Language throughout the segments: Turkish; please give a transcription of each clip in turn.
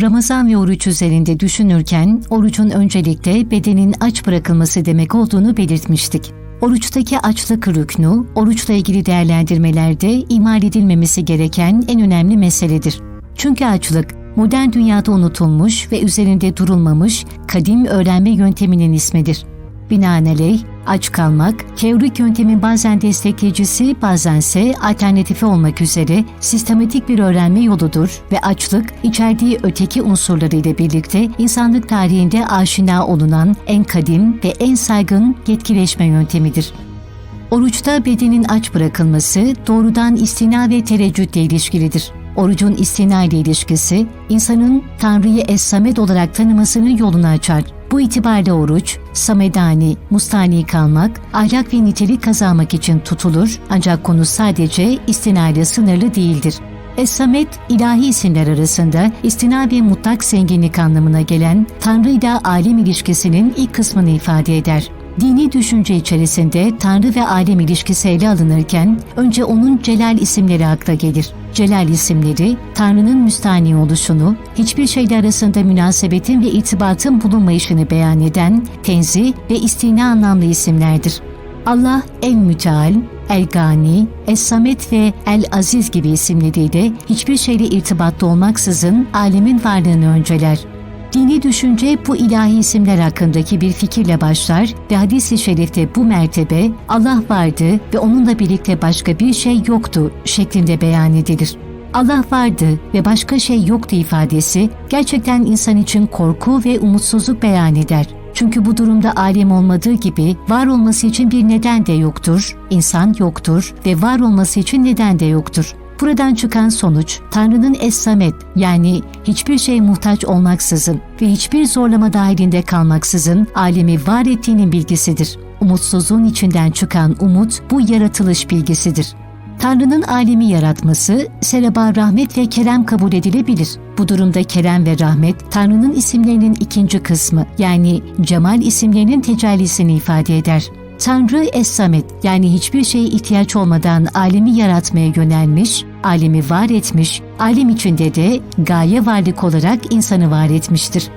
Ramazan ve oruç üzerinde düşünürken orucun öncelikle bedenin aç bırakılması demek olduğunu belirtmiştik. Oruçtaki açlık rüknü, oruçla ilgili değerlendirmelerde ihmal edilmemesi gereken en önemli meseledir. Çünkü açlık, modern dünyada unutulmuş ve üzerinde durulmamış kadim öğrenme yönteminin ismidir. Binaenaleyh aç kalmak, teorik yöntemin bazen destekleyicisi bazense alternatifi olmak üzere sistematik bir öğrenme yoludur ve açlık içerdiği öteki unsurlarıyla birlikte insanlık tarihinde aşina olunan en kadim ve en saygın yetkileşme yöntemidir. Oruçta bedenin aç bırakılması doğrudan istina ve tereccütle ilişkilidir. Orucun istina ile ilişkisi, insanın Tanrı'yı Es-Samed olarak tanımasının yolunu açar. Bu itibarla oruç, samedani, mustani kalmak, ahlak ve nitelik kazanmak için tutulur ancak konu sadece istina ile sınırlı değildir. Es-Samet, ilahi isimler arasında istina ve mutlak zenginlik anlamına gelen Tanrı ile alem ilişkisinin ilk kısmını ifade eder. Dini düşünce içerisinde Tanrı ve alem ilişkisi ele alınırken önce onun Celal isimleri akla gelir. Celal isimleri Tanrı'nın müstani oluşunu, hiçbir şeyle arasında münasebetin ve irtibatın bulunmayışını beyan eden tenzih ve istina anlamlı isimlerdir. Allah El Müteal, El Gani, Es Samet ve El Aziz gibi isimleriyle hiçbir şeyle irtibatta olmaksızın alemin varlığını önceler. Dini düşünce bu ilahi isimler hakkındaki bir fikirle başlar ve hadis-i şerifte bu mertebe Allah vardı ve onunla birlikte başka bir şey yoktu şeklinde beyan edilir. Allah vardı ve başka şey yoktu ifadesi gerçekten insan için korku ve umutsuzluk beyan eder. Çünkü bu durumda alem olmadığı gibi var olması için bir neden de yoktur, insan yoktur ve var olması için neden de yoktur. Buradan çıkan sonuç Tanrı'nın Es-Samet yani hiçbir şey muhtaç olmaksızın ve hiçbir zorlama dahilinde kalmaksızın alemi var ettiğinin bilgisidir. Umutsuzluğun içinden çıkan umut bu yaratılış bilgisidir. Tanrı'nın alemi yaratması seleba rahmet ve kerem kabul edilebilir. Bu durumda kerem ve rahmet Tanrı'nın isimlerinin ikinci kısmı yani cemal isimlerinin tecellisini ifade eder. Tanrı Es-Samet yani hiçbir şeye ihtiyaç olmadan alemi yaratmaya yönelmiş, alemi var etmiş, alem içinde de gaye varlık olarak insanı var etmiştir.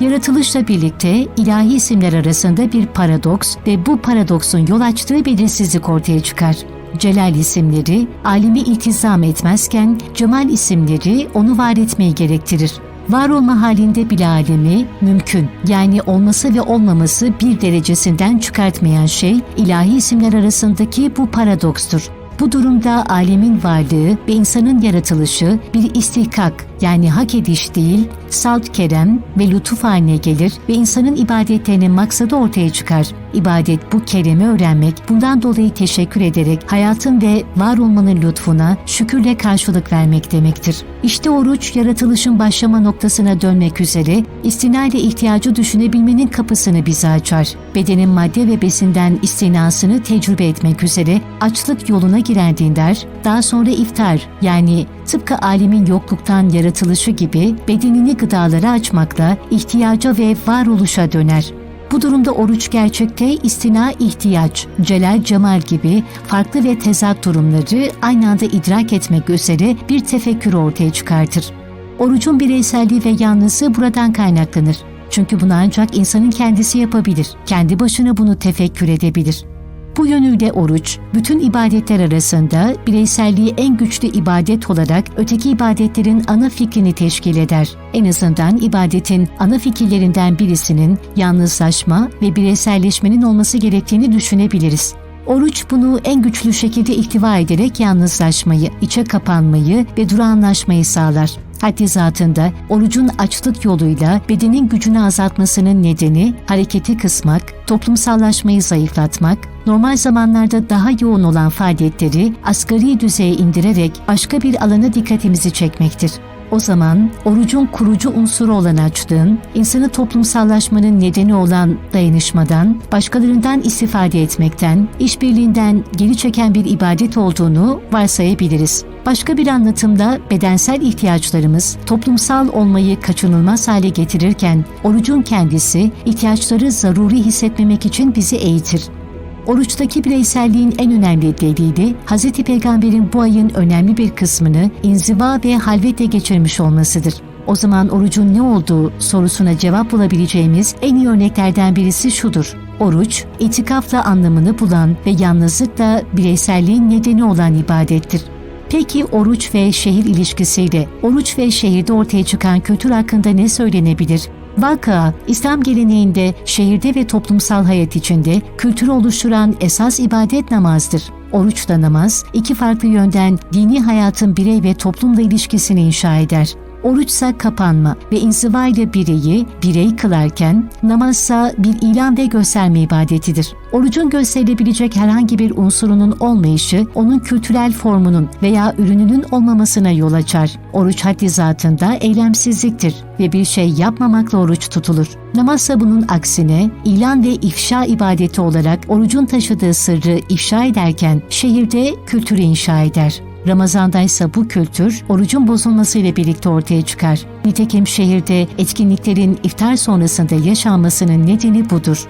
Yaratılışla birlikte ilahi isimler arasında bir paradoks ve bu paradoksun yol açtığı belirsizlik ortaya çıkar. Celal isimleri alemi iltizam etmezken cemal isimleri onu var etmeyi gerektirir. Var olma halinde bile alemi mümkün yani olması ve olmaması bir derecesinden çıkartmayan şey ilahi isimler arasındaki bu paradokstur. Bu durumda alemin varlığı ve insanın yaratılışı bir istihkak yani hak ediş değil, salt kerem ve lütuf haline gelir ve insanın ibadetlerinin maksadı ortaya çıkar. İbadet bu keremi öğrenmek, bundan dolayı teşekkür ederek hayatın ve var olmanın lütfuna şükürle karşılık vermek demektir. İşte oruç yaratılışın başlama noktasına dönmek üzere istinayla ihtiyacı düşünebilmenin kapısını bize açar. Bedenin madde ve besinden istinasını tecrübe etmek üzere açlık yoluna giren dindar, daha sonra iftar yani tıpkı alemin yokluktan yaratılışı gibi bedenini gıdalara açmakla ihtiyaca ve varoluşa döner. Bu durumda oruç gerçekte istina ihtiyaç, celal cemal gibi farklı ve tezat durumları aynı anda idrak etmek üzere bir tefekkür ortaya çıkartır. Orucun bireyselliği ve yalnızlığı buradan kaynaklanır. Çünkü bunu ancak insanın kendisi yapabilir. Kendi başına bunu tefekkür edebilir. Bu yönüyle oruç, bütün ibadetler arasında bireyselliği en güçlü ibadet olarak öteki ibadetlerin ana fikrini teşkil eder. En azından ibadetin ana fikirlerinden birisinin yalnızlaşma ve bireyselleşmenin olması gerektiğini düşünebiliriz. Oruç bunu en güçlü şekilde ihtiva ederek yalnızlaşmayı, içe kapanmayı ve durağanlaşmayı sağlar. Haddi zatında orucun açlık yoluyla bedenin gücünü azaltmasının nedeni hareketi kısmak, toplumsallaşmayı zayıflatmak, normal zamanlarda daha yoğun olan faaliyetleri asgari düzeye indirerek başka bir alana dikkatimizi çekmektir. O zaman orucun kurucu unsuru olan açlığın, insanı toplumsallaşmanın nedeni olan dayanışmadan, başkalarından istifade etmekten, işbirliğinden geri çeken bir ibadet olduğunu varsayabiliriz. Başka bir anlatımda bedensel ihtiyaçlarımız toplumsal olmayı kaçınılmaz hale getirirken orucun kendisi ihtiyaçları zaruri hissetmemek için bizi eğitir. Oruçtaki bireyselliğin en önemli delili Hz. Peygamber'in bu ayın önemli bir kısmını inziva ve halvetle geçirmiş olmasıdır. O zaman orucun ne olduğu sorusuna cevap bulabileceğimiz en iyi örneklerden birisi şudur. Oruç, itikafla anlamını bulan ve yalnızlıkla bireyselliğin nedeni olan ibadettir. Peki oruç ve şehir ilişkisiyle oruç ve şehirde ortaya çıkan kültür hakkında ne söylenebilir? Vaka, İslam geleneğinde şehirde ve toplumsal hayat içinde kültürü oluşturan esas ibadet namazdır. Oruçla namaz, iki farklı yönden dini hayatın birey ve toplumla ilişkisini inşa eder. Oruçsa kapanma ve inziva ile bireyi birey kılarken namazsa bir ilan ve gösterme ibadetidir. Orucun gösterilebilecek herhangi bir unsurunun olmayışı onun kültürel formunun veya ürününün olmamasına yol açar. Oruç haddi zatında eylemsizliktir ve bir şey yapmamakla oruç tutulur. Namazsa bunun aksine ilan ve ifşa ibadeti olarak orucun taşıdığı sırrı ifşa ederken şehirde kültürü inşa eder. Ramazan'da ise bu kültür orucun bozulmasıyla birlikte ortaya çıkar. Nitekim şehirde etkinliklerin iftar sonrasında yaşanmasının nedeni budur.